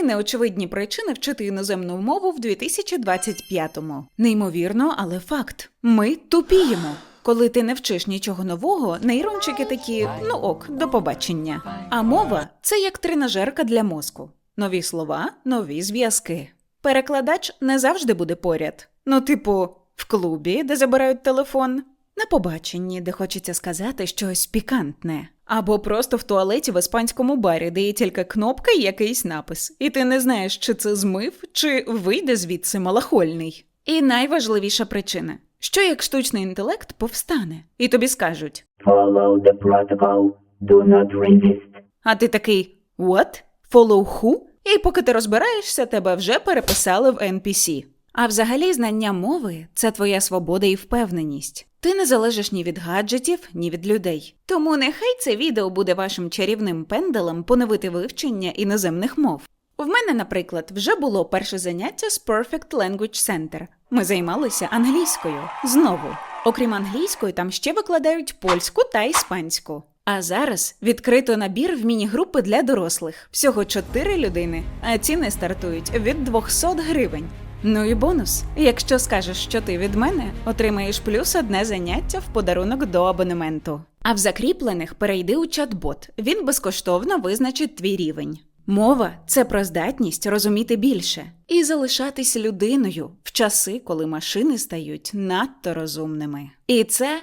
три неочевидні причини вчити іноземну мову в 2025-му. Неймовірно, але факт: ми тупіємо. Коли ти не вчиш нічого нового, нейрончики такі ну ок, до побачення. А мова це як тренажерка для мозку. Нові слова, нові зв'язки. Перекладач не завжди буде поряд. Ну, типу, в клубі, де забирають телефон, на побаченні, де хочеться сказати щось пікантне, або просто в туалеті в іспанському барі, де є тільки кнопка і якийсь напис, і ти не знаєш, чи це змив, чи вийде звідси малахольний. І найважливіша причина: що як штучний інтелект повстане, і тобі скажуть, Follow the protocol. Do not resist. а ти такий What? Follow who? І поки ти розбираєшся, тебе вже переписали в NPC. А взагалі знання мови це твоя свобода і впевненість. Ти не залежиш ні від гаджетів, ні від людей. Тому нехай це відео буде вашим чарівним пенделем поновити вивчення іноземних мов. В мене, наприклад, вже було перше заняття з Perfect Language Center. Ми займалися англійською знову. Окрім англійської, там ще викладають польську та іспанську. А зараз відкрито набір в міні-групи для дорослих. Всього 4 людини, а ціни стартують від 200 гривень. Ну і бонус. Якщо скажеш, що ти від мене, отримаєш плюс одне заняття в подарунок до абонементу. А в закріплених перейди у чат-бот. Він безкоштовно визначить твій рівень. Мова це про здатність розуміти більше і залишатись людиною в часи, коли машини стають надто розумними. І це